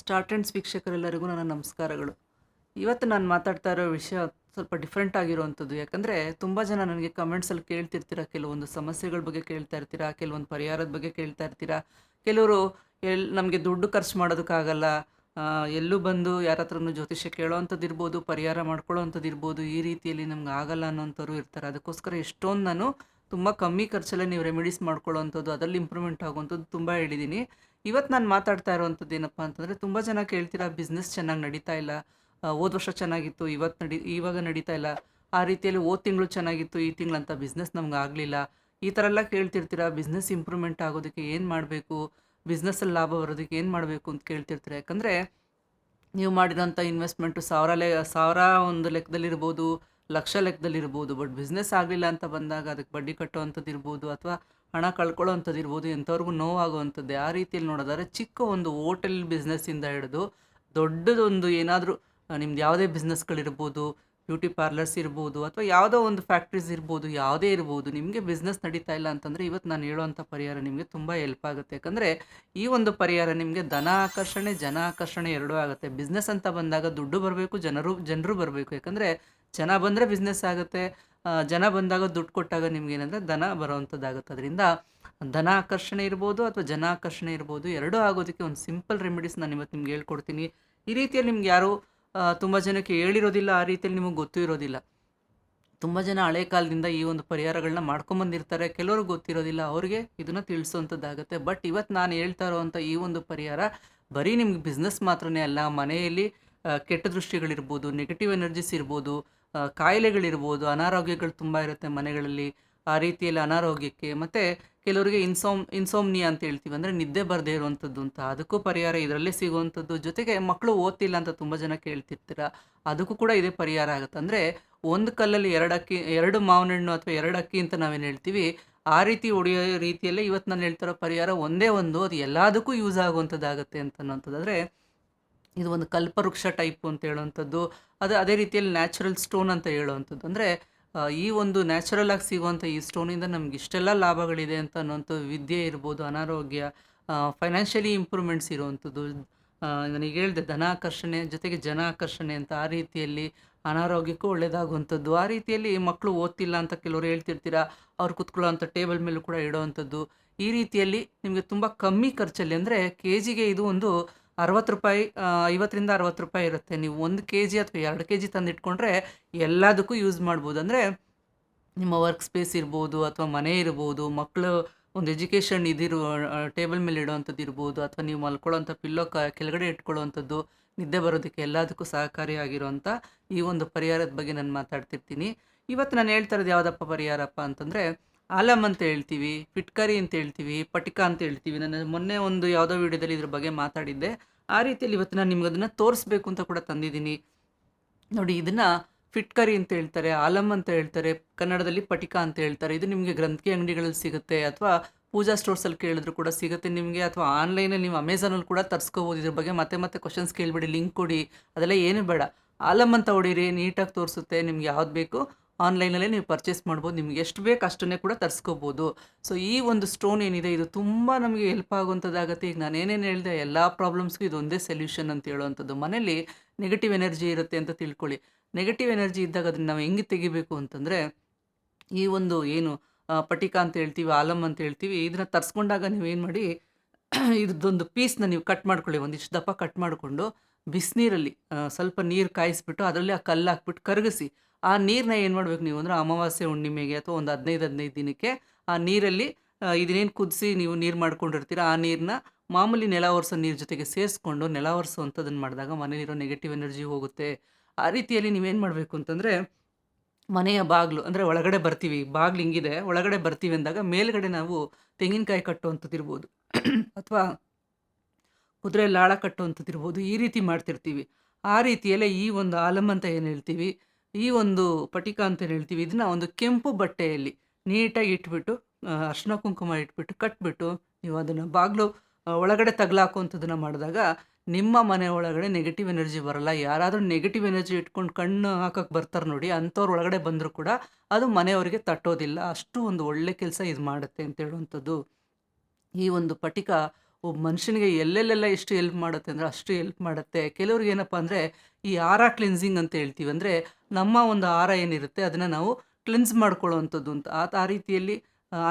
Start ಆ್ಯಂಡ್ಸ್ ವೀಕ್ಷಕರೆಲ್ಲರಿಗೂ ನನ್ನ ನಮಸ್ಕಾರಗಳು. ಇವತ್ತು ನಾನು ಮಾತಾಡ್ತಾ ಇರೋ ವಿಷಯ ಸ್ವಲ್ಪ ಡಿಫ್ರೆಂಟ್ ಆಗಿರುವಂಥದ್ದು. ಯಾಕಂದರೆ ತುಂಬ ಜನ ನನಗೆ ಕಮೆಂಟ್ಸಲ್ಲಿ ಕೇಳ್ತಿರ್ತೀರ, ಕೆಲವೊಂದು ಸಮಸ್ಯೆಗಳ ಬಗ್ಗೆ ಕೇಳ್ತಾ ಇರ್ತೀರಾ, ಕೆಲವೊಂದು ಪರಿಹಾರದ ಬಗ್ಗೆ ಕೇಳ್ತಾ ಇರ್ತೀರಾ. ಕೆಲವರು ಎಲ್ಲಿ ನಮಗೆ ದುಡ್ಡು ಖರ್ಚು ಮಾಡೋದಕ್ಕಾಗಲ್ಲ ಎಲ್ಲೂ ಬಂದು ಯಾರ ಹತ್ರನೂ ಜ್ಯೋತಿಷ್ಯ ಕೇಳೋ ಅಂಥದ್ದು ಇರ್ಬೋದು ಪರಿಹಾರ ಮಾಡ್ಕೊಳ್ಳೋ ಅಂಥದ್ದು ಇರ್ಬೋದು ಈ ರೀತಿಯಲ್ಲಿ ನಮ್ಗೆ ಆಗಲ್ಲ ಅನ್ನೋಂಥವ್ರು ಇರ್ತಾರೆ. ಅದಕ್ಕೋಸ್ಕರ ಎಷ್ಟೊಂದು ನಾನು ತುಂಬ ಕಮ್ಮಿ ಖರ್ಚಲ್ಲೇ ನೀವು ರೆಮಿಡೀಸ್ ಮಾಡ್ಕೊಳ್ಳೋವಂಥದ್ದು, ಅದರಲ್ಲಿ ಇಂಪ್ರೂವ್ಮೆಂಟ್ ಆಗುವಂಥದ್ದು ತುಂಬ ಹೇಳಿದ್ದೀನಿ ಇವತ್ತು ನಾನು ಮಾತಾಡ್ತಾ ಇರೋವಂಥದ್ದು ಏನಪ್ಪ ಅಂತಂದರೆ ತುಂಬ ಜನ ಕೇಳ್ತೀರಾ ಬಿಸ್ನೆಸ್ ಚೆನ್ನಾಗಿ ನಡೀತಾ ಇಲ್ಲ. ಹೋದ ವರ್ಷ ಚೆನ್ನಾಗಿತ್ತು ಇವತ್ತು ನಡಿ, ಇವಾಗ ನಡೀತಾ ಇಲ್ಲ. ಆ ರೀತಿಯಲ್ಲಿ ಹೋದ ತಿಂಗಳು ಚೆನ್ನಾಗಿತ್ತು, ಈ ತಿಂಗಳಂತ ಬಿಸ್ನೆಸ್ ನಮ್ಗೆ ಆಗಲಿಲ್ಲ. ಈ ಥರ ಎಲ್ಲ ಕೇಳ್ತಿರ್ತೀರಾ ಬಿಸ್ನೆಸ್ ಇಂಪ್ರೂವ್ಮೆಂಟ್ ಆಗೋದಕ್ಕೆ ಏನು ಮಾಡಬೇಕು? ಬಿಸ್ನೆಸ್ಸಲ್ಲಿ ಲಾಭ ಬರೋದಕ್ಕೆ ಏನು ಮಾಡಬೇಕು? ಅಂತ ಕೇಳ್ತಿರ್ತೀರ. ಯಾಕಂದರೆ, ನೀವು ಮಾಡಿರೋಂಥ ಇನ್ವೆಸ್ಟ್ಮೆಂಟು ಸಾವಿರ ಲೆ ಸಾವಿರ ಒಂದು ಲೆಕ್ಕದಲ್ಲಿರ್ಬೋದು. ಲಕ್ಷ ಲೆಕ್ಕದಲ್ಲಿರ್ಬೋದು ಬಟ್ ಬಿಸ್ನೆಸ್ ಆಗಲಿಲ್ಲ ಅಂತ ಬಂದಾಗ ಅದಕ್ಕೆ ಬಡ್ಡಿ ಕಟ್ಟುವಂಥದ್ದು ಇರ್ಬೋದು ಅಥವಾ ಹಣ ಕಳ್ಕೊಳ್ಳೋ ಅಂಥದ್ದು ಇರ್ಬೋದು, ಎಂಥವ್ರಿಗೂ ನೋವಾಗುವಂಥದ್ದು. ಆ ರೀತಿಯಲ್ಲಿ ನೋಡೋದಾದ್ರೆ ಚಿಕ್ಕ ಒಂದು ಹೋಟೆಲ್ ಬಿಸ್ನೆಸ್ಸಿಂದ ಹಿಡಿದು ದೊಡ್ಡದೊಂದು ಏನಾದರೂ ನಿಮ್ದು ಯಾವುದೇ ಬಿಸ್ನೆಸ್ಗಳಿರ್ಬೋದು ಬ್ಯೂಟಿ ಪಾರ್ಲರ್ಸ್ ಇರ್ಬೋದು ಅಥವಾ ಯಾವುದೋ ಒಂದು ಫ್ಯಾಕ್ಟ್ರೀಸ್ ಇರ್ಬೋದು, ಯಾವುದೇ ಇರ್ಬೋದು, ನಿಮಗೆ ಬಿಸ್ನೆಸ್ ನಡೀತಾ ಇಲ್ಲ ಅಂತಂದರೆ ಇವತ್ತು ನಾನು ಹೇಳುವಂಥ ಪರಿಹಾರ ನಿಮಗೆ ತುಂಬ ಹೆಲ್ಪ್ ಆಗುತ್ತೆ. ಯಾಕಂದರೆ ಈ ಒಂದು ಪರಿಹಾರ ನಿಮಗೆ ಧನ ಆಕರ್ಷಣೆ, ಜನ ಆಕರ್ಷಣೆ ಎರಡೂ ಆಗುತ್ತೆ. ಬಿಸ್ನೆಸ್ ಅಂತ ಬಂದಾಗ ದುಡ್ಡು ಬರಬೇಕು, ಜನರು ಜನರು ಬರಬೇಕು. ಯಾಕಂದರೆ ಜನ ಬಂದರೆ ಬಿಸ್ನೆಸ್ ಆಗುತ್ತೆ ಜನ ಬಂದಾಗ ದುಡ್ಡು ಕೊಟ್ಟಾಗ ನಿಮ್ಗೆ ಏನಂದರೆ ದನ ಬರೋವಂಥದ್ದಾಗುತ್ತೆ ಅದರಿಂದ ಧನ ಆಕರ್ಷಣೆ ಇರ್ಬೋದು ಅಥವಾ ಜನ ಆಕರ್ಷಣೆ ಇರ್ಬೋದು, ಎರಡೂ ಆಗೋದಕ್ಕೆ ಒಂದು ಸಿಂಪಲ್ ರೆಮಿಡೀಸ್ ನಾನು ಇವತ್ತು ನಿಮ್ಗೆ ಹೇಳ್ಕೊಡ್ತೀನಿ. ಈ ರೀತಿಯಲ್ಲಿ ನಿಮ್ಗೆ ಯಾರು ತುಂಬ ಜನಕ್ಕೆ ಹೇಳಿರೋದಿಲ್ಲ, ಆ ರೀತಿಯಲ್ಲಿ ನಿಮಗೆ ಗೊತ್ತೂ ಇರೋದಿಲ್ಲ. ತುಂಬ ಜನ ಹಳೆ ಕಾಲದಿಂದ ಈ ಒಂದು ಪರಿಹಾರಗಳನ್ನ ಮಾಡ್ಕೊಂಬಂದಿರ್ತಾರೆ ಕೆಲವರು ಗೊತ್ತಿರೋದಿಲ್ಲ, ಅವ್ರಿಗೆ ಇದನ್ನು ತಿಳಿಸುವಂಥದ್ದಾಗುತ್ತೆ ಬಟ್ ಇವತ್ತು ನಾನು ಹೇಳ್ತಾ ಇರೋವಂಥ ಈ ಒಂದು ಪರಿಹಾರ ಬರೀ ನಿಮ್ಗೆ ಬಿಸ್ನೆಸ್ ಮಾತ್ರನೇ ಅಲ್ಲ, ಮನೆಯಲ್ಲಿ ಕೆಟ್ಟ ದೃಷ್ಟಿಗಳಿರ್ಬೋದು ನೆಗೆಟಿವ್ ಎನರ್ಜೀಸ್ ಇರ್ಬೋದು ಕಾಯಿಲೆಗಳಿರ್ಬೋದು, ಅನಾರೋಗ್ಯಗಳು ತುಂಬ ಇರುತ್ತೆ ಮನೆಗಳಲ್ಲಿ. ಆ ರೀತಿಯಲ್ಲಿ ಅನಾರೋಗ್ಯಕ್ಕೆ ಮತ್ತು ಕೆಲವರಿಗೆ ಇನ್ಸೋಮ್, ಇನ್ಸೋಮ್ನಿಯಾ ಅಂತ ಹೇಳ್ತೀವಿ. ಅಂದರೆ ನಿದ್ದೆ ಬರದೇ ಇರುವಂಥದ್ದು ಅಂತ. ಅದಕ್ಕೂ ಪರಿಹಾರ ಇದರಲ್ಲೇ ಸಿಗುವಂಥದ್ದು. ಜೊತೆಗೆ ಮಕ್ಕಳು ಓದ್ತಿಲ್ಲ ಅಂತ ತುಂಬ ಜನ ಕೇಳ್ತಿರ್ತೀರ? ಅದಕ್ಕೂ ಕೂಡ ಇದೇ ಪರಿಹಾರ ಆಗುತ್ತೆ. ಅಂದರೆ ಒಂದು ಕಲ್ಲಲ್ಲಿ ಎರಡು ಅಕ್ಕಿ ಎರಡು ಮಾವಿನ ಹಣ್ಣು ಅಥವಾ ಎರಡು ಅಕ್ಕಿ ಅಂತ ನಾವೇನು ಹೇಳ್ತೀವಿ, ಆ ರೀತಿ ಹೊಡೆಯೋ ರೀತಿಯಲ್ಲೇ ಇವತ್ತು ನಾನು ಹೇಳ್ತಿರೋ ಪರಿಹಾರ ಒಂದೇ ಒಂದು. ಅದು ಎಲ್ಲದಕ್ಕೂ ಯೂಸ್ ಆಗುವಂಥದ್ದಾಗುತ್ತೆ ಅಂತ ಅನ್ನೋಂಥದ್ದಾದರೆ ಇದು ಒಂದು ಕಲ್ಪವೃಕ್ಷ ಟೈಪ್ ಅಂತ ಹೇಳುವಂಥದ್ದು. ಅದು ಅದೇ ರೀತಿಯಲ್ಲಿ ನ್ಯಾಚುರಲ್ ಸ್ಟೋನ್ ಅಂತ ಹೇಳುವಂಥದ್ದು. ಅಂದರೆ ಈ ಒಂದು ನ್ಯಾಚುರಲ್ ಆಗಿ ಸಿಗುವಂಥ ಈ ಸ್ಟೋನಿಂದ ನಮ್ಗೆ ಇಷ್ಟೆಲ್ಲ ಲಾಭಗಳಿದೆ ಅಂತ ಅನ್ನೋಂಥ ವಿದ್ಯೆ ಇರ್ಬೋದು, ಅನಾರೋಗ್ಯ ಫೈನಾನ್ಷಿಯಲಿ ಇಂಪ್ರೂವ್ಮೆಂಟ್ಸ್ ಇರುವಂಥದ್ದು. ನನಗೆ ಹೇಳಿದೆ ಧನ ಆಕರ್ಷಣೆ ಜೊತೆಗೆ ಜನ ಆಕರ್ಷಣೆ ಅಂತ ಆ ರೀತಿಯಲ್ಲಿ ಅನಾರೋಗ್ಯಕ್ಕೂ ಒಳ್ಳೆಯದಾಗುವಂಥದ್ದು ಆ ರೀತಿಯಲ್ಲಿ ಮಕ್ಕಳು ಓದ್ತಿಲ್ಲ ಅಂತ ಕೆಲವರು ಹೇಳ್ತಿರ್ತೀರ, ಅವ್ರು ಕುತ್ಕೊಳ್ಳೋ ಟೇಬಲ್ ಮೇಲೂ ಕೂಡ ಇಡೋವಂಥದ್ದು. ಈ ರೀತಿಯಲ್ಲಿ ನಿಮಗೆ ತುಂಬ ಕಮ್ಮಿ ಖರ್ಚಲ್ಲಿ ಅಂದರೆ ಕೆ ಜಿಗೆ ಇದು ಒಂದು ಅರವತ್ತು ರೂಪಾಯಿ ಐವತ್ತರಿಂದ ಅರವತ್ತು ರೂಪಾಯಿ ಇರುತ್ತೆ. ನೀವು ಒಂದು ಕೆ ಜಿ ಅಥವಾ ಎರಡು ಕೆ ಜಿ ತಂದಿಟ್ಕೊಂಡ್ರೆ ಎಲ್ಲದಕ್ಕೂ ಯೂಸ್ ಮಾಡ್ಬೋದು. ಅಂದರೆ ನಿಮ್ಮ ವರ್ಕ್ ಸ್ಪೇಸ್ ಇರ್ಬೋದು ಅಥವಾ ಮನೆ ಇರ್ಬೋದು ಮಕ್ಕಳು ಒಂದು ಎಜುಕೇಷನ್ ಇದಿರು ಟೇಬಲ್ ಮೇಲೆ ಇಡೋವಂಥದ್ದು ಇರ್ಬೋದು, ಅಥವಾ ನೀವು ಮಲ್ಕೊಳ್ಳೋಂಥ ಪಿಲ್ಲೋ ಕ, ಕೆಳಗಡೆ ಇಟ್ಕೊಳ್ಳೋವಂಥದ್ದು, ನಿದ್ದೆ ಬರೋದಕ್ಕೆ ಎಲ್ಲದಕ್ಕೂ ಸಹಕಾರಿಯಾಗಿರುವಂಥ ಈ ಒಂದು ಪರಿಹಾರದ ಬಗ್ಗೆ ನಾನು ಮಾತಾಡ್ತಿರ್ತೀನಿ. ಇವತ್ತು ನಾನು ಹೇಳ್ತಾ ಇರೋದು ಯಾವುದಪ್ಪ ಪರಿಹಾರಪ್ಪ ಅಂತಂದರೆ ಆಲಮ್ ಅಂತ ಹೇಳ್ತೀವಿ, ಫಿಟ್ಕರಿ ಅಂತ ಹೇಳ್ತೀವಿ, ಪಟಿಕ ಅಂತ ಹೇಳ್ತೀವಿ. ನಾನು ಮೊನ್ನೆ ಒಂದು ಯಾವುದೋ ವಿಡಿಯೋದಲ್ಲಿ ಇದ್ರ ಬಗ್ಗೆ ಮಾತಾಡಿದ್ದೆ. ಆ ರೀತಿಯಲ್ಲಿ ಇವತ್ತು ನಾನು ನಿಮ್ಗೆ ಅದನ್ನು ತೋರಿಸ್ಬೇಕು ಅಂತ ಕೂಡ ತಂದಿದ್ದೀನಿ. ನೋಡಿ, ಇದನ್ನು ಫಿಟ್ಕರಿ ಅಂತ ಹೇಳ್ತಾರೆ ಆಲಮ್ ಅಂತ ಹೇಳ್ತಾರೆ, ಕನ್ನಡದಲ್ಲಿ ಪಟಿಕ ಅಂತ ಹೇಳ್ತಾರೆ. ಇದು ನಿಮಗೆ ಗ್ರಂಥಿ ಅಂಗಡಿಗಳಲ್ಲಿ ಸಿಗುತ್ತೆ ಅಥವಾ ಪೂಜಾ ಸ್ಟೋರ್ಸಲ್ಲಿ ಕೇಳಿದ್ರು ಕೂಡ ಸಿಗುತ್ತೆ ನಿಮಗೆ, ಅಥವಾ ಆನ್ಲೈನಲ್ಲಿ ನೀವು ಅಮೆಝಾನಲ್ಲಿ ಕೂಡ ತರಿಸ್ಕೋಬೋದು. ಇದ್ರ ಬಗ್ಗೆ ಮತ್ತೆ ಮತ್ತೆ ಕ್ವಶನ್ಸ್ ಕೇಳಿಬಿಡಿ ಲಿಂಕ್ ಕೊಡಿ. ಅದೆಲ್ಲ ಏನು ಬೇಡ. ಆಲಮ್ ಅಂತ ಹೊಡೀರಿ, ನೀಟಾಗಿ ತೋರಿಸುತ್ತೆ, ನಿಮ್ಗೆ ಯಾವ್ದು ಬೇಕು. ಆನ್ಲೈನಲ್ಲೇ ನೀವು ಪರ್ಚೇಸ್ ಮಾಡ್ಬೋದು, ನಿಮ್ಗೆ ಎಷ್ಟು ಬೇಕು ಅಷ್ಟನ್ನೇ ಕೂಡ ತರಿಸ್ಕೋಬೋದು. ಸೊ ಈ ಒಂದು ಸ್ಟೋನ್ ಏನಿದೆ, ಇದು ತುಂಬ ನಮಗೆ ಹೆಲ್ಪ್ ಆಗುವಂಥದ್ದಾಗುತ್ತೆ. ಈಗ ನಾನು ಏನೇನು ಹೇಳಿದೆ, ಎಲ್ಲ ಪ್ರಾಬ್ಲಮ್ಸ್ಗೂ ಇದೊಂದೇ ಸೊಲ್ಯೂಷನ್ ಅಂತ ಹೇಳುವಂಥದ್ದು. ಮನೇಲಿ ನೆಗೆಟಿವ್ ಎನರ್ಜಿ ಇರುತ್ತೆ ಅಂತ ತಿಳ್ಕೊಳ್ಳಿ. ನೆಗೆಟಿವ್ ಎನರ್ಜಿ ಇದ್ದಾಗ ಅದನ್ನು ನಾವು ಹೆಂಗೆ ತೆಗಿಬೇಕು ಅಂತಂದರೆ, ಈ ಒಂದು ಏನು ಪಟಿಕ ಅಂತ ಹೇಳ್ತೀವಿ ಆಲಮ್ ಅಂತ ಹೇಳ್ತೀವಿ, ಇದನ್ನ ತರಿಸ್ಕೊಂಡಾಗ ನೀವೇನು ಮಾಡಿ ಇದ್ರದ್ದೊಂದು ಪೀಸ್ನ ನೀವು ಕಟ್ ಮಾಡ್ಕೊಳ್ಳಿ. ಒಂದಿಷ್ಟು ದಪ್ಪ ಕಟ್ ಮಾಡಿಕೊಂಡು, ಬಿಸಿನೀರಲ್ಲಿ ಸ್ವಲ್ಪ ನೀರು ಕಾಯಿಸ್ಬಿಟ್ಟು, ಅದರಲ್ಲಿ ಆ ಕಲ್ಲು ಹಾಕ್ಬಿಟ್ಟು ಕರಗಿಸಿ ಆ ನೀರನ್ನ ಏನು ಮಾಡ್ಬೇಕು ನೀವು ಅಂದರೆ ಅಮಾವಾಸ್ಯೆ ಹುಣ್ಣಿಮೆಗೆ ಅಥವಾ ಒಂದು ಹದಿನೈದು ಹದಿನೈದು ದಿನಕ್ಕೆ ಆ ನೀರಲ್ಲಿ ಇದನ್ನೇನು ಕುದಿಸಿ ನೀವು ನೀರು ಮಾಡ್ಕೊಂಡಿರ್ತೀರ, ಆ ನೀರನ್ನ ಮಾಮೂಲಿ ನೆಲ ಒರೆಸೋ ನೀರು ಜೊತೆಗೆ ಸೇರಿಸ್ಕೊಂಡು ನೆಲ ಒರೆಸೋವಂಥದ್ದನ್ನು ಮಾಡಿದಾಗ ಮನೇಲಿರೋ ನೆಗೆಟಿವ್ ಎನರ್ಜಿ ಹೋಗುತ್ತೆ. ಆ ರೀತಿಯಲ್ಲಿ ನೀವೇನು ಮಾಡಬೇಕು ಅಂತಂದರೆ ಮನೆಯ ಬಾಗಿಲು ಅಂದರೆ ಒಳಗಡೆ ಬರ್ತೀವಿ, ಬಾಗಿಲು ಹಿಂಗಿದೆ, ಒಳಗಡೆ ಬರ್ತೀವಿ ಅಂದಾಗ ಮೇಲ್ಗಡೆ ನಾವು ತೆಂಗಿನಕಾಯಿ ಕಟ್ಟುವಂಥದ್ದು ಇರ್ಬೋದು, ಅಥವಾ ಕುದುರೆ ಲಾಳ ಕಟ್ಟುವಂಥದ್ದು ಇರ್ಬೋದು, ಈ ರೀತಿ ಮಾಡ್ತಿರ್ತೀವಿ. ಆ ರೀತಿಯಲ್ಲೇ ಈ ಒಂದು ಆಲಮ್ ಅಂತ ಏನು ಹೇಳ್ತೀವಿ? ಈ ಒಂದು ಪಟಿಕ ಅಂತ ಹೇಳ್ತೀವಿ. ಇದನ್ನ ಒಂದು ಕೆಂಪು ಬಟ್ಟೆಯಲ್ಲಿ ನೀಟಾಗಿ ಇಟ್ಬಿಟ್ಟು ಅರ್ಶಿನ ಕುಂಕುಮ ಇಟ್ಬಿಟ್ಟು ಕಟ್ಬಿಟ್ಟು ನೀವು ಅದನ್ನು ಬಾಗಿಲು ಒಳಗಡೆ ತಗಲಾಕುವಂಥದ್ದನ್ನು ಮಾಡಿದಾಗ ನಿಮ್ಮ ಮನೆ ಒಳಗಡೆ ನೆಗೆಟಿವ್ ಎನರ್ಜಿ ಬರಲ್ಲ. ಯಾರಾದರೂ ನೆಗೆಟಿವ್ ಎನರ್ಜಿ ಇಟ್ಕೊಂಡು ಕಣ್ಣು ಹಾಕಕ್ಕೆ ಬರ್ತಾರೆ ನೋಡಿ, ಅಂಥವ್ರು ಒಳಗಡೆ ಬಂದರೂ ಕೂಡ ಅದು ಮನೆಯವರಿಗೆ ತಟ್ಟೋದಿಲ್ಲ. ಅಷ್ಟು ಒಂದು ಒಳ್ಳೆ ಕೆಲಸ ಇದು ಮಾಡುತ್ತೆ ಅಂತ ಹೇಳುವಂಥದ್ದು ಈ ಒಂದು ಪಟಿಕ ಒಬ್ಬ ಮನುಷ್ಯನಿಗೆ ಎಲ್ಲೆಲ್ಲೆಲ್ಲ ಎಷ್ಟು ಹೆಲ್ಪ್ ಮಾಡುತ್ತೆ ಅಂದರೆ ಅಷ್ಟು ಹೆಲ್ಪ್ ಮಾಡುತ್ತೆ. ಕೆಲವ್ರಿಗೆ ಏನಪ್ಪ ಅಂದರೆ ಈ ಆರ ಕ್ಲಿನ್ಸಿಂಗ್ ಅಂತ ಹೇಳ್ತೀವಿ. ಅಂದರೆ ನಮ್ಮ ಒಂದು ಆರ ಏನಿರುತ್ತೆ ಅದನ್ನು ನಾವು ಕ್ಲಿನ್ಸ್ ಮಾಡ್ಕೊಳ್ಳೋವಂಥದ್ದು ಅಂತ. ಆ ಆ ರೀತಿಯಲ್ಲಿ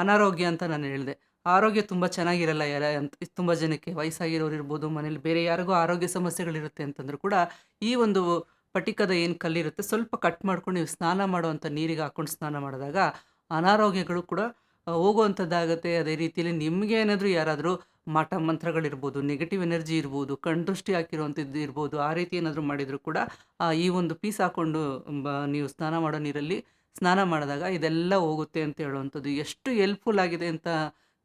ಅನಾರೋಗ್ಯ ಅಂತ ನಾನು ಹೇಳಿದೆ. ಆರೋಗ್ಯ ತುಂಬ ಚೆನ್ನಾಗಿರಲ್ಲ ಯಾರ ಅಂತ, ತುಂಬ ಜನಕ್ಕೆ. ವಯಸ್ಸಾಗಿರೋರು ಇರ್ಬೋದು, ಮನೇಲಿ ಬೇರೆ ಯಾರಿಗೂ ಆರೋಗ್ಯ ಸಮಸ್ಯೆಗಳಿರುತ್ತೆ ಅಂತಂದ್ರೂ ಕೂಡ ಈ ಒಂದು ಪಟಿಕದ ಏನು ಕಲ್ಲಿರುತ್ತೆ ಸ್ವಲ್ಪ ಕಟ್ ಮಾಡ್ಕೊಂಡು ನೀವು ಸ್ನಾನ ಮಾಡುವಂಥ ನೀರಿಗೆ ಹಾಕ್ಕೊಂಡು ಸ್ನಾನ ಮಾಡಿದಾಗ ಅನಾರೋಗ್ಯಗಳು ಕೂಡ ಹೋಗುವಂಥದ್ದಾಗತ್ತೆ. ಅದೇ ರೀತಿಯಲ್ಲಿ ನಿಮಗೆ ಏನಾದರೂ ಯಾರಾದರೂ ಮಾಟ ಮಂತ್ರಗಳಿರ್ಬೋದು ನೆಗೆಟಿವ್ ಎನರ್ಜಿ ಇರ್ಬೋದು ಕಣ್ದೃಷ್ಟಿ ಹಾಕಿರುವಂಥದ್ದು ಇರ್ಬೋದು, ಆ ರೀತಿ ಏನಾದರೂ ಮಾಡಿದರೂ ಕೂಡ ಈ ಒಂದು ಪೀಸ್ ಹಾಕ್ಕೊಂಡು ನೀವು ಸ್ನಾನ ಮಾಡೋ ನೀರಲ್ಲಿ ಸ್ನಾನ ಮಾಡಿದಾಗ ಇದೆಲ್ಲ ಹೋಗುತ್ತೆ ಅಂತ ಹೇಳುವಂಥದ್ದು. ಎಷ್ಟು ಹೆಲ್ಪ್ಫುಲ್ ಆಗಿದೆ ಅಂತ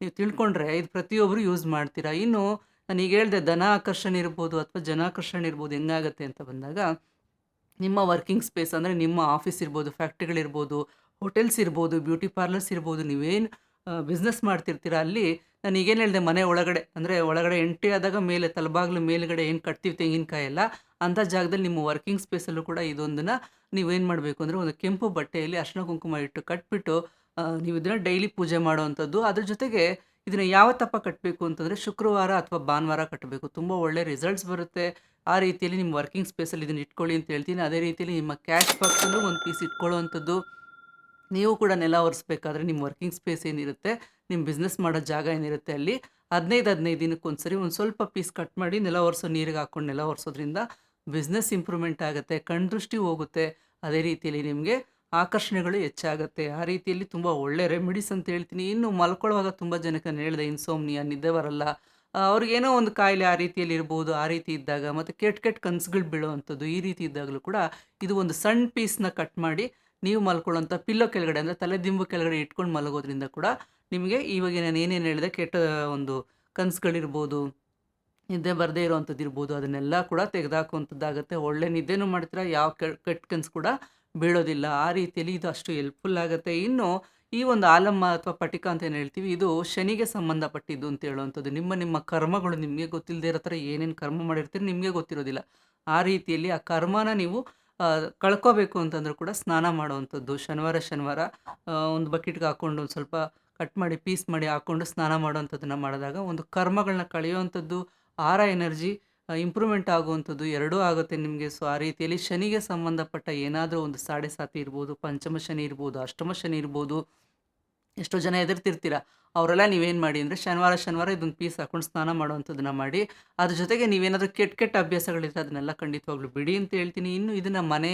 ನೀವು ತಿಳ್ಕೊಂಡ್ರೆ ಇದು ಪ್ರತಿಯೊಬ್ಬರು ಯೂಸ್ ಮಾಡ್ತೀರಾ. ಇನ್ನು ನಾನು ಈಗ ಹೇಳಿದೆ, ಧನ ಆಕರ್ಷಣೆ ಇರ್ಬೋದು ಅಥವಾ ಜನಾಕರ್ಷಣೆ ಇರ್ಬೋದು, ಹೆಂಗಾಗತ್ತೆ ಅಂತ ಬಂದಾಗ, ನಿಮ್ಮ ವರ್ಕಿಂಗ್ ಸ್ಪೇಸ್ ಅಂದರೆ ನಿಮ್ಮ ಆಫೀಸ್ ಇರ್ಬೋದು ಫ್ಯಾಕ್ಟ್ರಿಗಳಿರ್ಬೋದು ಹೋಟೆಲ್ಸ್ ಇರ್ಬೋದು, ಬ್ಯೂಟಿ ಪಾರ್ಲರ್ಸ್ ಇರ್ಬೋದು, ನೀವೇನು ಬಿಸ್ನೆಸ್ ಮಾಡ್ತಿರ್ತೀರ ಅಲ್ಲಿ, ನಾನು ಈಗೇನು ಹೇಳಿದೆ ಮನೆ ಒಳಗಡೆ, ಅಂದರೆ ಒಳಗಡೆ ಎಂಟ್ರಿ ಆದಾಗ ಮೇಲೆ, ತಲಬಾಗ್ಲು ಮೇಲುಗಡೆ ಏನು ಕಟ್ತೀವಿ ತೆಂಗಿನಕಾಯಿ ಎಲ್ಲ, ಅಂಥ ಜಾಗದಲ್ಲಿ ನಿಮ್ಮ ವರ್ಕಿಂಗ್ ಸ್ಪೇಸಲ್ಲೂ ಕೂಡ ಇದೊಂದನ್ನು ನೀವೇನು ಮಾಡಬೇಕು ಅಂದರೆ ಒಂದು ಕೆಂಪು ಬಟ್ಟೆಯಲ್ಲಿ ಅರ್ಶಿನ ಕುಂಕುಮ ಇಟ್ಟು ಕಟ್ಬಿಟ್ಟು ನೀವು ಇದನ್ನು ಡೈಲಿ ಪೂಜೆ ಮಾಡುವಂಥದ್ದು. ಅದ್ರ ಜೊತೆಗೆ ಇದನ್ನು ಯಾವತ್ತಪ್ಪ ಕಟ್ಟಬೇಕು ಅಂತಂದರೆ ಶುಕ್ರವಾರ ಅಥವಾ ಭಾನುವಾರ ಕಟ್ಟಬೇಕು. ತುಂಬ ಒಳ್ಳೆ ರಿಸಲ್ಟ್ಸ್ ಬರುತ್ತೆ. ಆ ರೀತಿಯಲ್ಲಿ ನಿಮ್ಮ ವರ್ಕಿಂಗ್ ಸ್ಪೇಸಲ್ಲಿ ಇದನ್ನು ಇಟ್ಕೊಳ್ಳಿ ಅಂತ ಹೇಳ್ತೀನಿ. ಅದೇ ರೀತಿಯಲ್ಲಿ ನಿಮ್ಮ ಕ್ಯಾಶ್ ಬಾಕ್ಸಲ್ಲೂ ಒಂದು ಪೀಸ್ ಇಟ್ಕೊಳ್ಳೋವಂಥದ್ದು. ನೀವು ಕೂಡ ನೆಲ ಒರೆಸ್ಬೇಕಾದ್ರೆ ನಿಮ್ಮ ವರ್ಕಿಂಗ್ ಸ್ಪೇಸ್ ಏನಿರುತ್ತೆ, ನಿಮ್ಮ ಬಿಸ್ನೆಸ್ ಮಾಡೋ ಜಾಗ ಏನಿರುತ್ತೆ ಅಲ್ಲಿ, ಹದಿನೈದು ಹದಿನೈದು ದಿನಕ್ಕೊಂದ್ಸರಿ ಒಂದು ಸ್ವಲ್ಪ ಪೀಸ್ ಕಟ್ ಮಾಡಿ ನೆಲ ಒರೆಸೋ ನೀರಿಗೆ ಹಾಕ್ಕೊಂಡು ನೆಲ ಒರೆಸೋದ್ರಿಂದ ಬಿಸ್ನೆಸ್ ಇಂಪ್ರೂವ್ಮೆಂಟ್ ಆಗುತ್ತೆ ಕಣ್ದೃಷ್ಟಿ ಹೋಗುತ್ತೆ. ಅದೇ ರೀತಿಯಲ್ಲಿ ನಿಮಗೆ ಆಕರ್ಷಣೆಗಳು ಹೆಚ್ಚಾಗುತ್ತೆ. ಆ ರೀತಿಯಲ್ಲಿ ತುಂಬ ಒಳ್ಳೆ ರೆಮಿಡೀಸ್ ಅಂತ ಹೇಳ್ತೀನಿ. ಇನ್ನು ಮಲ್ಕೊಳ್ಳುವಾಗ ತುಂಬ ಜನಕ್ಕೆ ನಾನು ಹೇಳಿದೆ, ಇನ್ಸೋಮ್ನಿಯಾ, ನಿದ್ದೆ ಬರಲ್ಲ. ಅವ್ರಿಗೇನೋ ಒಂದು ಕಾಯಿಲೆ ಆ ರೀತಿಯಲ್ಲಿ ಇರ್ಬೋದು, ಆ ರೀತಿ ಇದ್ದಾಗ, ಮತ್ತು ಕೆಟ್ಟ ಕೆಟ್ಟ ಕನಸುಗಳು ಬೀಳುವಂಥದ್ದು ಈ ರೀತಿ ಇದ್ದಾಗಲೂ ಕೂಡ ಇದು ಒಂದು ಸಣ್ಣ ಪೀಸ್ನ ಕಟ್ ಮಾಡಿ ನೀವು ಮಲ್ಕೊಳ್ಳೋಂಥ ಪಿಲ್ಲೋ ಕೆಳಗಡೆ ಅಂದರೆ ತಲೆದಿಂಬು ಕೆಳಗಡೆ ಇಟ್ಕೊಂಡು ಮಲಗೋದ್ರಿಂದ ಕೂಡ ನಿಮಗೆ ಇವಾಗ ನಾನು ಏನೇನು ಹೇಳಿದೆ, ಕೆಟ್ಟ ಒಂದು ಕನಸುಗಳಿರ್ಬೋದು, ನಿದ್ದೆ ಬರದೇ ಇರೋವಂಥದ್ದು ಇರ್ಬೋದು, ಅದನ್ನೆಲ್ಲ ಕೂಡ ತೆಗೆದಾಕುವಂಥದ್ದಾಗುತ್ತೆ ಒಳ್ಳೆ ನಿದ್ದೆನೂ ಮಾಡ್ತೀರಾ, ಯಾವ ಕೆಟ್ಟ ಕನಸು ಕೂಡ ಬೀಳೋದಿಲ್ಲ. ಆ ರೀತಿಯಲ್ಲಿ ಇದು ಅಷ್ಟು ಹೆಲ್ಪ್ಫುಲ್ ಆಗುತ್ತೆ. ಇನ್ನು ಈ ಒಂದು ಆಲಮ್ಮ ಅಥವಾ ಪಟಿಕ ಅಂತ ಏನು ಹೇಳ್ತೀವಿ, ಇದು ಶನಿಗೆ ಸಂಬಂಧಪಟ್ಟಿದ್ದು ಅಂತ ಹೇಳುವಂಥದ್ದು. ನಿಮ್ಮ ನಿಮ್ಮ ಕರ್ಮಗಳು ನಿಮಗೆ ಗೊತ್ತಿಲ್ಲದೆ ಇರೋ ಥರ ಏನೇನು ಕರ್ಮ ಮಾಡಿರ್ತೀರಿ ನಿಮಗೆ ಗೊತ್ತಿರೋದಿಲ್ಲ. ಆ ರೀತಿಯಲ್ಲಿ ಆ ಕರ್ಮನ ನೀವು ಕಳ್ಕೋಬೇಕು ಅಂತಂದ್ರೂ ಕೂಡ ಸ್ನಾನ ಮಾಡುವಂಥದ್ದು. ಶನಿವಾರ ಶನಿವಾರ ಒಂದು ಬಕೆಟ್ಗೆ ಹಾಕ್ಕೊಂಡು ಒಂದು ಸ್ವಲ್ಪ ಕಟ್ ಮಾಡಿ, ಪೀಸ್ ಮಾಡಿ ಹಾಕ್ಕೊಂಡು ಸ್ನಾನ ಮಾಡುವಂಥದ್ದನ್ನು ಮಾಡಿದಾಗ ಒಂದು ಕರ್ಮಗಳನ್ನ ಕಳೆಯುವಂಥದ್ದು ಆರ ಎನರ್ಜಿ ಇಂಪ್ರೂವ್ಮೆಂಟ್ ಆಗುವಂಥದ್ದು ಎರಡೂ ಆಗುತ್ತೆ ನಿಮಗೆ. ಸೊ ಆ ರೀತಿಯಲ್ಲಿ ಶನಿಗೆ ಸಂಬಂಧಪಟ್ಟ ಏನಾದರೂ ಒಂದು ಸಾಡೆ ಸಾತಿ ಇರ್ಬೋದು, ಪಂಚಮ ಶನಿ ಇರ್ಬೋದು, ಅಷ್ಟಮ ಶನಿ ಇರ್ಬೋದು, ಎಷ್ಟೋ ಜನ ಎದುರ್ತಿರ್ತೀರ ಅವರೆಲ್ಲ ನೀವೇನು ಮಾಡಿ ಅಂದರೆ ಶನಿವಾರ ಶನಿವಾರ ಇದೊಂದು ಪೀಸ್ ಹಾಕೊಂಡು ಸ್ನಾನ ಮಾಡುವಂಥದ್ದನ್ನು ಮಾಡಿ, ಅದ್ರ ಜೊತೆಗೆ ನೀವೇನಾದರೂ ಕೆಟ್ಟ ಕೆಟ್ಟ ಅಭ್ಯಾಸಗಳಿದ್ರೆ ಅದನ್ನೆಲ್ಲ ಖಂಡಿತವಾಗ್ಲೂ ಬಿಡಿ ಅಂತ ಹೇಳ್ತೀನಿ. ಇನ್ನು ಇದನ್ನು ಮನೆ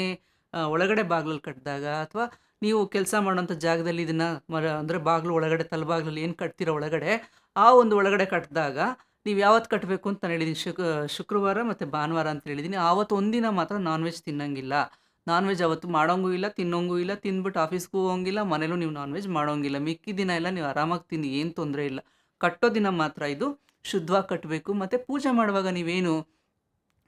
ಒಳಗಡೆ ಬಾಗಿಲಲ್ಲಿ ಕಟ್ಟಿದಾಗ ಅಥವಾ ನೀವು ಕೆಲಸ ಮಾಡೋಂಥ ಜಾಗದಲ್ಲಿ ಇದನ್ನು ಮರ ಅಂದರೆ ಬಾಗಿಲು ಒಳಗಡೆ, ತಲೆಬಾಗ್ಲಲ್ಲಿ ಏನು ಕಟ್ತೀರ ಒಳಗಡೆ, ಆ ಒಂದು ಒಳಗಡೆ ಕಟ್ಟಿದಾಗ ನೀವು ಯಾವತ್ತು ಕಟ್ಟಬೇಕು ಅಂತ ನಾನು ಹೇಳಿದ್ದೀನಿ ಶುಕ್, ಶುಕ್ರವಾರ ಮತ್ತು ಭಾನುವಾರ ಅಂತ ಹೇಳಿದ್ದೀನಿ ಆವತ್ತು ಒಂದಿನ ಮಾತ್ರ ನಾನ್ ವೆಜ್ ತಿನ್ನಂಗಿಲ್ಲ. ನಾನ್ ವೆಜ್ ಅವತ್ತು ಮಾಡೋಂಗೂ ಇಲ್ಲ, ತಿನ್ನೋಂಗೂ ಇಲ್ಲ, ತಿಂದ್ಬಿಟ್ಟು ಆಫೀಸ್ಗೂ ಹೋಗೋಂಗಿಲ್ಲ, ಮನೇಲೂ ನೀವು ನಾನ್ ವೆಜ್ ಮಾಡೋಂಗಿಲ್ಲ. ಮಿಕ್ಕಿ ದಿನ ಎಲ್ಲ ನೀವು ಆರಾಮಾಗಿ ತಿನ್ನಿ ಏನು ತೊಂದರೆ ಇಲ್ಲ. ಕಟ್ಟೋ ದಿನ ಮಾತ್ರ ಇದು. ಶುದ್ಧವಾಗಿ ಕಟ್ಟಬೇಕು ಮತ್ತು ಪೂಜೆ ಮಾಡುವಾಗ ನೀವೇನು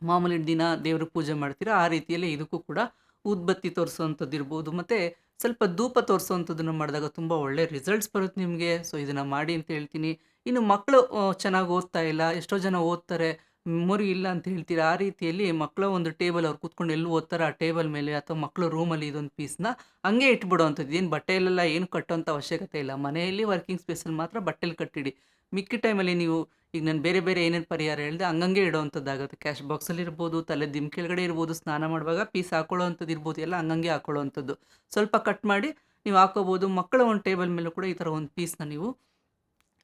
ಮಾಮೂಲಿ ದಿನ ದೇವ್ರ ಪೂಜೆ ಮಾಡ್ತೀರಾ? ಆ ರೀತಿಯಲ್ಲೇ ಇದಕ್ಕೂ ಕೂಡ ಉದ್ಬತ್ತಿ ತೋರಿಸೋವಂಥದ್ದು ಇರ್ಬೋದು. ಮತ್ತು ಸ್ವಲ್ಪ ಧೂಪ ತೋರಿಸೋವಂಥದ್ದನ್ನು ಮಾಡಿದಾಗ ತುಂಬ ಒಳ್ಳೆ ರಿಸಲ್ಟ್ಸ್ ಬರುತ್ತೆ ನಿಮಗೆ. ಸೊ ಇದನ್ನು ಮಾಡಿ ಅಂತ ಹೇಳ್ತೀನಿ. ಇನ್ನು ಮಕ್ಕಳು ಚೆನ್ನಾಗಿ ಓದ್ತಾ ಇಲ್ಲ. ಎಷ್ಟೋ ಜನ ಓದ್ತಾರೆ. ಮೆಮೊರಿ ಇಲ್ಲ ಅಂತ ಹೇಳ್ತೀರಾ? ಆ ರೀತಿಯಲ್ಲಿ ಮಕ್ಕಳ ಒಂದು ಟೇಬಲ್ ಅವ್ರು ಕೂತ್ಕೊಂಡು ಎಲ್ಲೂ ಓದ್ತಾರೆ ಆ ಟೇಬಲ್ ಮೇಲೆ ಅಥವಾ ಮಕ್ಕಳು ರೂಮಲ್ಲಿ ಇದೊಂದು ಪೀಸ್ನ ಹಂಗೆ ಇಟ್ಬಿಡೋವಂಥದ್ದು ಏನು ಬಟ್ಟೆಯಲ್ಲೆಲ್ಲ ಏನು ಕಟ್ಟೋಂಥ ಅವಶ್ಯಕತೆ ಇಲ್ಲ. ಮನೆಯಲ್ಲಿ ವರ್ಕಿಂಗ್ ಸ್ಪೇಸಲ್ಲಿ ಮಾತ್ರ ಬಟ್ಟೆಲಿ ಕಟ್ಟಿಡಿ. ಮಿಕ್ಕಿ ಟೈಮಲ್ಲಿ ನೀವು ಈಗ ನಾನು ಬೇರೆ ಬೇರೆ ಏನೇನು ಪರಿಹಾರ ಹೇಳಿದೆ ಹಂಗಂಗೆ ಇಡೋವಂಥದ್ದಾಗುತ್ತೆ. ಕ್ಯಾಶ್ ಬಾಕ್ಸಲ್ಲಿ ಇರ್ಬೋದು, ತಲೆ ದಿಮ್ ಕೆಳಗಡೆ ಇರ್ಬೋದು, ಸ್ನಾನ ಮಾಡುವಾಗ ಪೀಸ್ ಹಾಕೊಳ್ಳೋವಂಥದ್ದು ಇರ್ಬೋದು, ಎಲ್ಲ ಹಂಗಂಗೆ ಹಾಕೊಳ್ಳೋವಂಥದ್ದು. ಸ್ವಲ್ಪ ಕಟ್ ಮಾಡಿ ನೀವು ಹಾಕೋಬೋದು. ಮಕ್ಕಳ ಒಂದು ಟೇಬಲ್ ಮೇಲೂ ಕೂಡ ಈ ಥರ ಒಂದು ಪೀಸ್ನ ನೀವು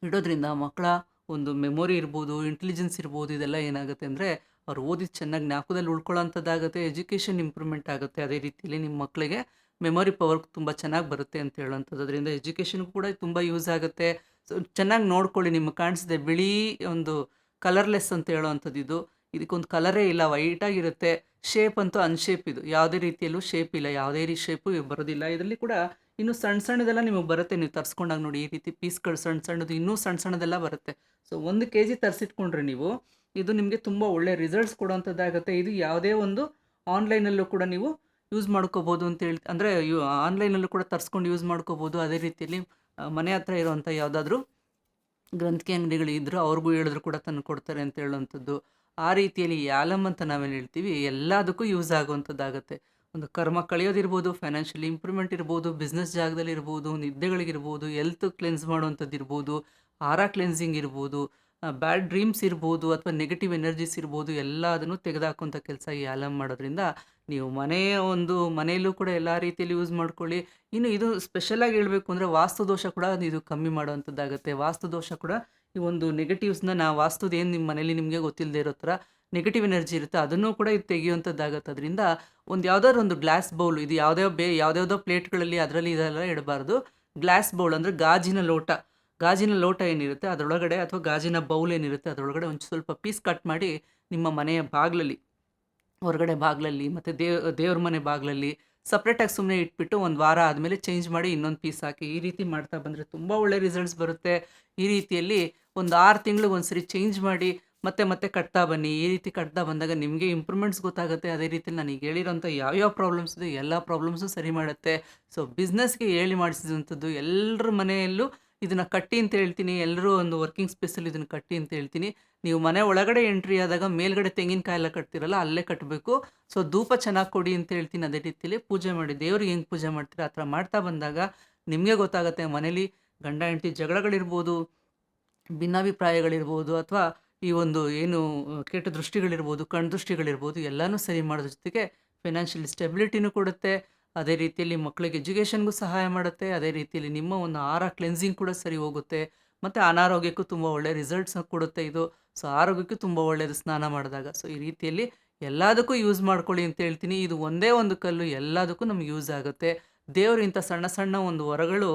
ಇಡೋದ್ರಿಂದ ಮಕ್ಕಳ ಒಂದು ಮೆಮೊರಿ ಇರ್ಬೋದು ಇಂಟೆಲಿಜೆನ್ಸ್ ಇರ್ಬೋದು, ಇದೆಲ್ಲ ಏನಾಗುತ್ತೆ ಅಂದರೆ ಅವ್ರು ಓದಿದ ಚೆನ್ನಾಗಿ ಜ್ಞಾಪಕದಲ್ಲಿ ಉಳ್ಕೊಳ್ಳೋಂಥದ್ದಾಗುತ್ತೆ ಎಜುಕೇಷನ್ ಇಂಪ್ರೂವ್ಮೆಂಟ್ ಆಗುತ್ತೆ. ಅದೇ ರೀತಿಯಲ್ಲಿ ನಿಮ್ಮ ಮಕ್ಕಳಿಗೆ ಮೆಮೊರಿ ಪವರ್ ತುಂಬ ಚೆನ್ನಾಗಿ ಬರುತ್ತೆ ಅಂತ ಹೇಳೋಂಥದ್ದು. ಅದರಿಂದ ಎಜುಕೇಷನ್ಗೂ ಕೂಡ ತುಂಬ ಯೂಸ್ ಆಗುತ್ತೆ. ಸೊ ಚೆನ್ನಾಗಿ ನೋಡ್ಕೊಳ್ಳಿ, ನಿಮಗೆ ಕಾಣಿಸಿದೆ ಬಿಳಿ ಒಂದು ಕಲರ್ಲೆಸ್ ಅಂತ ಹೇಳೋವಂಥದ್ದು ಇದು. ಇದಕ್ಕೊಂದು ಕಲರೇ ಇಲ್ಲ ವೈಟಾಗಿರುತ್ತೆ ಶೇಪ್ ಅಂತೂ ಅನ್ಶೇಪ್ ಇದು. ಯಾವುದೇ ರೀತಿಯಲ್ಲೂ ಶೇಪ್ ಇಲ್ಲ. ಯಾವುದೇ ರೀತಿ ಶೇಪು ಬರೋದಿಲ್ಲ. ಇದರಲ್ಲಿ ಕೂಡ ಇನ್ನು ಸಣ್ಣ ಸಣ್ಣದೆಲ್ಲ ನಿಮಗೆ ಬರುತ್ತೆ, ನೀವು ತರಿಸ್ಕೊಂಡಾಗ ನೋಡಿ ಈ ರೀತಿ ಪೀಸ್ಗಳು ಸಣ್ಣ ಸಣ್ಣದು ಇನ್ನೂ ಸಣ್ಣ ಸಣ್ಣದೆಲ್ಲ ಬರುತ್ತೆ. ಸೊ ಒಂದು ಕೆ ಜಿ ತರಿಸಿಟ್ಕೊಂಡ್ರೆ ನೀವು ಇದು ನಿಮಗೆ ತುಂಬ ಒಳ್ಳೆ ರಿಸಲ್ಟ್ಸ್ ಕೊಡೋವಂಥದ್ದಾಗುತ್ತೆ. ಇದು ಯಾವುದೇ ಒಂದು ಆನ್ಲೈನಲ್ಲೂ ಕೂಡ ನೀವು ಯೂಸ್ ಮಾಡ್ಕೋಬೋದು ಅಂತ ಹೇಳಿ, ಅಂದರೆ ಯು ಆನ್ಲೈನಲ್ಲೂ ಕೂಡ ತರಿಸ್ಕೊಂಡು ಯೂಸ್ ಮಾಡ್ಕೋಬೋದು. ಅದೇ ರೀತಿಯಲ್ಲಿ ಮನೆ ಹತ್ರ ಇರುವಂಥ ಯಾವುದಾದ್ರೂ ಗ್ರಂಥಿಕೆ ಅಂಗಡಿಗಳು ಇದ್ದರೂ ಅವ್ರಿಗೂ ಹೇಳಿದ್ರು ಕೂಡ ತಂದು ಕೊಡ್ತಾರೆ ಅಂತ ಹೇಳುವಂಥದ್ದು. ಆ ರೀತಿಯಲ್ಲಿ ಯಾಲಮ್ ಅಂತ ನಾವೇನು ಹೇಳ್ತೀವಿ. ಎಲ್ಲದಕ್ಕೂ ಯೂಸ್ ಆಗುವಂಥದ್ದಾಗುತ್ತೆ. ಒಂದು ಕರ್ಮ ಕಳೆಯೋದಿರ್ಬೋದು ಫೈನಾನ್ಷಿಯಲಿ ಇಂಪ್ರೂವ್ಮೆಂಟ್ ಇರ್ಬೋದು ಬಿಸ್ನೆಸ್ ಜಾಗದಲ್ಲಿ ಇರ್ಬೋದು, ನಿದ್ದೆಗಳಿಗಿರ್ಬೋದು ಎಲ್ತ್ ಕ್ಲೆನ್ಸ್ ಮಾಡುವಂಥದ್ದು ಇರ್ಬೋದು ಆರ ಕ್ಲೆನ್ಸಿಂಗ್ ಇರ್ಬೋದು ಬ್ಯಾಡ್ ಡ್ರೀಮ್ಸ್ ಇರ್ಬೋದು ಅಥವಾ ನೆಗೆಟಿವ್ ಎನರ್ಜೀಸ್ ಇರ್ಬೋದು ಎಲ್ಲದನ್ನು ತೆಗೆದುಹಾಕುವಂಥ ಕೆಲಸ ಈ ಆಲಮ್ ಮಾಡೋದ್ರಿಂದ ನೀವು ಮನೆಯ ಒಂದು, ಮನೆಯಲ್ಲೂ ಕೂಡ ಎಲ್ಲ ರೀತಿಯಲ್ಲಿ ಯೂಸ್ ಮಾಡ್ಕೊಳ್ಳಿ. ಇನ್ನು ಇದು ಸ್ಪೆಷಲಾಗಿ ಹೇಳಬೇಕು ಅಂದರೆ ವಾಸ್ತು ದೋಷ ಕೂಡ ಇದು ಕಮ್ಮಿ ಮಾಡುವಂಥದ್ದಾಗುತ್ತೆ. ವಾಸ್ತು ದೋಷ ಕೂಡ ಈ ಒಂದು ನೆಗೆಟಿವ್ಸ್ನ ನಾ ವಾಸ್ತುದು ಏನು ನಿಮ್ಮ ಮನೇಲಿ ನಿಮಗೆ ಗೊತ್ತಿಲ್ಲದೆ ಇರೋ ಥರ ನೆಗೆಟಿವ್ ಎನರ್ಜಿ ಇರುತ್ತೆ, ಅದನ್ನು ಕೂಡ ಇದು ತೆಗೆಯುವಂಥದ್ದಾಗತ್ತೆ ಅದರಿಂದ ಒಂದು ಯಾವುದಾದ್ರು ಒಂದು ಗ್ಲಾಸ್ ಬೌಲ್ ಇದು ಯಾವುದೇ ಬೇ, ಯಾವುದ್ಯಾವುದೋ ಪ್ಲೇಟ್ಗಳಲ್ಲಿ ಅದರಲ್ಲಿ ಇದೆಲ್ಲ ಇಡಬಾರ್ದು. ಗ್ಲಾಸ್ ಬೌಲ್ ಅಂದರೆ ಗಾಜಿನ ಲೋಟ. ಗಾಜಿನ ಲೋಟ ಏನಿರುತ್ತೆ, ಅದರೊಳಗಡೆ ಅಥವಾ ಗಾಜಿನ ಬೌಲ್ ಏನಿರುತ್ತೆ, ಅದರೊಳಗಡೆ ಒಂದು ಸ್ವಲ್ಪ ಪೀಸ್ ಕಟ್ ಮಾಡಿ ನಿಮ್ಮ ಮನೆಯ ಬಾಗಿಲಲ್ಲಿ, ಹೊರಗಡೆ ಬಾಗಿಲಲ್ಲಿ ಮತ್ತು ದೇವ್, ದೇವ್ರ ಮನೆ ಬಾಗಿಲಲ್ಲಿ ಸಪ್ರೇಟಾಗಿ ಸುಮ್ಮನೆ ಇಟ್ಬಿಟ್ಟು ಒಂದು ವಾರ ಆದಮೇಲೆ ಚೇಂಜ್ ಮಾಡಿ ಇನ್ನೊಂದು ಪೀಸ್ ಹಾಕಿ ಈ ರೀತಿ ಮಾಡ್ತಾ ಬಂದರೆ ತುಂಬ ಒಳ್ಳೆ ರಿಸಲ್ಟ್ಸ್ ಬರುತ್ತೆ. ಈ ರೀತಿಯಲ್ಲಿ ಒಂದು ಆರು ತಿಂಗ್ಳಿಗೆ ಒಂದು ಸರಿ ಚೇಂಜ್ ಮಾಡಿ ಮತ್ತೆ ಮತ್ತೆ ಕಟ್ತಾ ಬನ್ನಿ. ಈ ರೀತಿ ಕಟ್ತಾ ಬಂದಾಗ ನಿಮಗೆ ಇಂಪ್ರೂವ್ಮೆಂಟ್ಸ್ ಗೊತ್ತಾಗುತ್ತೆ. ಅದೇ ರೀತಿ ನನಗೆ ಹೇಳಿರೋಂಥ ಯಾವ್ಯಾವ ಪ್ರಾಬ್ಲಮ್ಸ್ ಇದೆ, ಎಲ್ಲ ಪ್ರಾಬ್ಲಮ್ಸು ಸರಿ ಮಾಡುತ್ತೆ. ಸೊ ಬಿಸ್ನೆಸ್ಗೆ ಹೇಳಿ ಮಾಡಿಸಿದಂಥದ್ದು ಎಲ್ಲರ ಮನೆಯಲ್ಲೂ ಇದನ್ನು ಕಟ್ಟಿ ಅಂತ ಹೇಳ್ತೀನಿ. ಎಲ್ಲರೂ ಒಂದು ವರ್ಕಿಂಗ್ ಸ್ಪೇಸಲ್ಲಿ ಇದನ್ನು ಕಟ್ಟಿ ಅಂತ ಹೇಳ್ತೀನಿ. ನೀವು ಮನೆ ಒಳಗಡೆ ಎಂಟ್ರಿ ಆದಾಗ ಮೇಲ್ಗಡೆ ತೆಂಗಿನಕಾಯಿ ಎಲ್ಲ ಕಟ್ತಿರಲ್ಲ, ಅಲ್ಲೇ ಕಟ್ಟಬೇಕು ಸೊ ಧೂಪ ಚೆನ್ನಾಗಿ ಕೊಡಿ ಅಂತ ಹೇಳ್ತೀನಿ. ಅದೇ ರೀತಿಯಲ್ಲಿ ಪೂಜೆ ಮಾಡಿ. ದೇವ್ರಿಗೆ ಹೆಂಗೆ ಪೂಜೆ ಮಾಡ್ತೀರಾ? ಆ ಥರ ಮಾಡ್ತಾ ಬಂದಾಗ ನಿಮಗೆ ಗೊತ್ತಾಗುತ್ತೆ. ಮನೇಲಿ ಗಂಡ, ಹೆಂಡತಿ ಜಗಳಗಳಿರ್ಬೋದು. ಭಿನ್ನಾಭಿಪ್ರಾಯಗಳಿರ್ಬೋದು ಅಥವಾ ಈ ಒಂದು ಏನು ಕೆಟ್ಟ ದೃಷ್ಟಿಗಳಿರ್ಬೋದು ಕಣ್ ದೃಷ್ಟಿಗಳಿರ್ಬೋದು, ಎಲ್ಲನೂ ಸರಿ ಮಾಡೋದ್ರ ಜೊತೆಗೆ ಫೈನಾನ್ಷಿಯಲ್ ಸ್ಟೆಬಿಲಿಟಿನೂ ಕೊಡುತ್ತೆ. ಅದೇ ರೀತಿಯಲ್ಲಿ ಮಕ್ಕಳಿಗೆ ಎಜುಕೇಷನ್ಗೂ ಸಹಾಯ ಮಾಡುತ್ತೆ. ಅದೇ ರೀತಿಯಲ್ಲಿ ನಿಮ್ಮ ಒಂದು ಆಹಾರ ಕ್ಲೆನ್ಸಿಂಗ್ ಕೂಡ ಸರಿ ಹೋಗುತ್ತೆ. ಮತ್ತು ಅನಾರೋಗ್ಯಕ್ಕೂ ತುಂಬ ಒಳ್ಳೆ ರಿಸಲ್ಟ್ಸ್ ಕೊಡುತ್ತೆ ಇದು. ಸೊ ಆರೋಗ್ಯಕ್ಕೂ ತುಂಬ ಒಳ್ಳೆಯದು ಸ್ನಾನ ಮಾಡಿದಾಗ. ಸೊ ಈ ರೀತಿಯಲ್ಲಿ ಎಲ್ಲದಕ್ಕೂ ಯೂಸ್ ಮಾಡ್ಕೊಳ್ಳಿ ಅಂತ ಹೇಳ್ತೀನಿ. ಇದು ಒಂದೇ ಒಂದು ಕಲ್ಲು, ಎಲ್ಲದಕ್ಕೂ ನಮ್ಗೆ ಯೂಸ್ ಆಗುತ್ತೆ. ದೇವರು ಇಂಥ ಸಣ್ಣ ಸಣ್ಣ ಒಂದು ವರಗಳು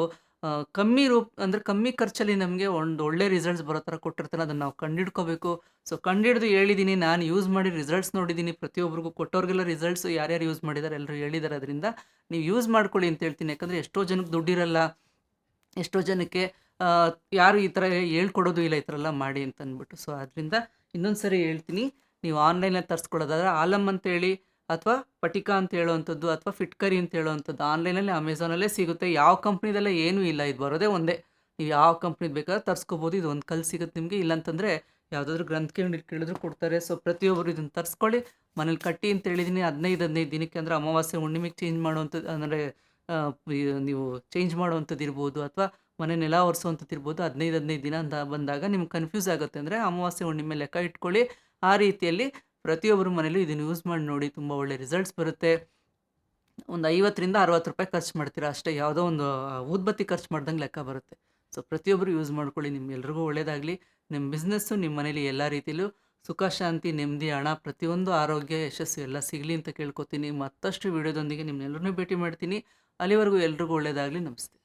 ಕಮ್ಮಿ ರೂಪ, ಅಂದರೆ ಕಮ್ಮಿ ಖರ್ಚಲ್ಲಿ ನಮಗೆ ಒಂದು ಒಳ್ಳೆ ರಿಸಲ್ಟ್ಸ್ ಬರೋ ಥರ ಕೊಟ್ಟಿರ್ತಾರೆ ಅದನ್ನು ನಾವು ಕಂಡಿಡ್ಕೋಬೇಕು ಸೊ ಕಂಡಿಡ್ದು ಹೇಳಿದ್ದೀನಿ ನಾನು ಯೂಸ್ ಮಾಡಿ ರಿಸಲ್ಟ್ಸ್ ನೋಡಿದ್ದೀನಿ ಪ್ರತಿಯೊಬ್ಬರಿಗೂ ಕೊಟ್ಟವ್ರಿಗೆಲ್ಲ ರಿಸಲ್ಟ್ಸ್ ಯಾರ್ಯಾರು ಯೂಸ್ ಮಾಡಿದ್ದಾರೆ ಎಲ್ಲರೂ ಹೇಳಿದ್ದಾರೆ ಅದರಿಂದ ನೀವು ಯೂಸ್ ಮಾಡ್ಕೊಳ್ಳಿ ಅಂತ ಹೇಳ್ತೀನಿ. ಯಾಕಂದರೆ ಎಷ್ಟೋ ಜನಕ್ಕೆ ದುಡ್ಡಿರಲ್ಲ. ಎಷ್ಟೋ ಜನಕ್ಕೆ ಯಾರು ಈ ಥರ ಹೇಳ್ಕೊಡೋದು ಇಲ್ಲ, ಈ ಥರ ಎಲ್ಲ ಮಾಡಿ ಅಂತ ಅಂದ್ಬಿಟ್ಟು. ಸೊ ಅದರಿಂದ ಇನ್ನೊಂದು ಸರಿ ಹೇಳ್ತೀನಿ. ನೀವು ಆನ್ಲೈನಲ್ಲಿ ತರಿಸ್ಕೊಳ್ಳೋದಾದ್ರೆ ಆಲಮ್ ಅಂತೇಳಿ ಅಥವಾ ಪಟಿಕಾ ಅಂತ ಹೇಳುವಂಥದ್ದು ಅಥವಾ ಫಿಟ್ಕರಿ ಅಂತ ಹೇಳುವಂಥದ್ದು ಆನ್ಲೈನಲ್ಲಿ ಅಮೆಝಾನಲ್ಲೇ ಸಿಗುತ್ತೆ. ಯಾವ ಕಂಪ್ನಿದಲ್ಲೇ ಏನೂ ಇಲ್ಲ. ಇದು ಬರೋದೇ ಒಂದೇ. ನೀವು ಯಾವ ಕಂಪ್ನಿದು ಬೇಕಾದ್ರೆ ತರಿಸ್ಕೋಬೋದು. ಇದು ಒಂದು ಕಲ್ ಸಿಗುತ್ತೆ ನಿಮಗೆ. ಇಲ್ಲಾಂತಂದರೆ ಯಾವುದಾದ್ರೂ ಕೇಳಿ ಕೇಳಿದ್ರು ಕೊಡ್ತಾರೆ. ಸೊ ಪ್ರತಿಯೊಬ್ಬರು ಇದನ್ನು ತರಿಸ್ಕೊಳ್ಳಿ. ಮನೇಲಿ ಕಟ್ಟಿ ಅಂತ ಹೇಳಿದ್ದೀನಿ. ಹದಿನೈದು ಹದಿನೈದು ದಿನಕ್ಕೆ ಅಂದರೆ ಅಮಾವಾಸ್ಯೆ, ಹುಣ್ಣಿಮೆಗೆ ಚೇಂಜ್ ಮಾಡುವಂಥದ್ದು ಅಂದರೆ ನೀವು ಚೇಂಜ್ ಮಾಡುವಂಥದ್ದು ಇರ್ಬೋದು ಅಥವಾ ಮನೆ ನೆಲ ಒರೆಸುವಂಥದ್ದು ಇರ್ಬೋದು. ಹದಿನೈದು ಹದಿನೈದು ದಿನ ಅಂತ ಬಂದಾಗ ನಿಮ್ಗೆ ಕನ್ಫ್ಯೂಸ್ ಆಗುತ್ತೆ. ಅಂದರೆ ಅಮಾವಾಸ್ಯೆ, ಹುಣ್ಣಿಮೆ ಲೆಕ್ಕ ಇಟ್ಕೊಳ್ಳಿ. ಆ ರೀತಿಯಲ್ಲಿ ಪ್ರತಿಯೊಬ್ಬರ ಮನೇಲೂ ಇದನ್ನು ಯೂಸ್ ಮಾಡಿ ನೋಡಿ ತುಂಬ ಒಳ್ಳೆ ರಿಸಲ್ಟ್ಸ್ ಬರುತ್ತೆ. ಒಂದು ಐವತ್ತರಿಂದ ಅರವತ್ತು ರೂಪಾಯಿ ಖರ್ಚು ಮಾಡ್ತೀರಾ ಅಷ್ಟೇ, ಯಾವುದೋ ಒಂದು ಊದ್ಬತ್ತಿ ಖರ್ಚು ಮಾಡ್ದಂಗೆ ಲೆಕ್ಕ ಬರುತ್ತೆ. ಸೊ ಪ್ರತಿಯೊಬ್ಬರು ಯೂಸ್ ಮಾಡ್ಕೊಳ್ಳಿ ನಿಮ್ಗೆಲ್ರಿಗೂ ಒಳ್ಳೆಯದಾಗಲಿ ನಿಮ್ಮ ಬಿಸ್ನೆಸ್ಸು ನಿಮ್ಮ ಮನೇಲಿ ಎಲ್ಲ ರೀತಿಯಲ್ಲೂ ಸುಖ, ಶಾಂತಿ, ನೆಮ್ಮದಿ, ಹಣ, ಪ್ರತಿಯೊಂದು ಆರೋಗ್ಯ, ಯಶಸ್ಸು ಎಲ್ಲ ಸಿಗಲಿ ಅಂತ ಕೇಳ್ಕೊತೀನಿ. ಮತ್ತಷ್ಟು ವಿಡಿಯೋದೊಂದಿಗೆ ನಿಮ್ಮನ್ನೆಲ್ಲರನ್ನೂ ಭೇಟಿ ಮಾಡ್ತೀನಿ. ಅಲ್ಲಿವರೆಗೂ ಎಲ್ರಿಗೂ ಒಳ್ಳೆಯದಾಗಲಿ ನಮಸ್ತೆ.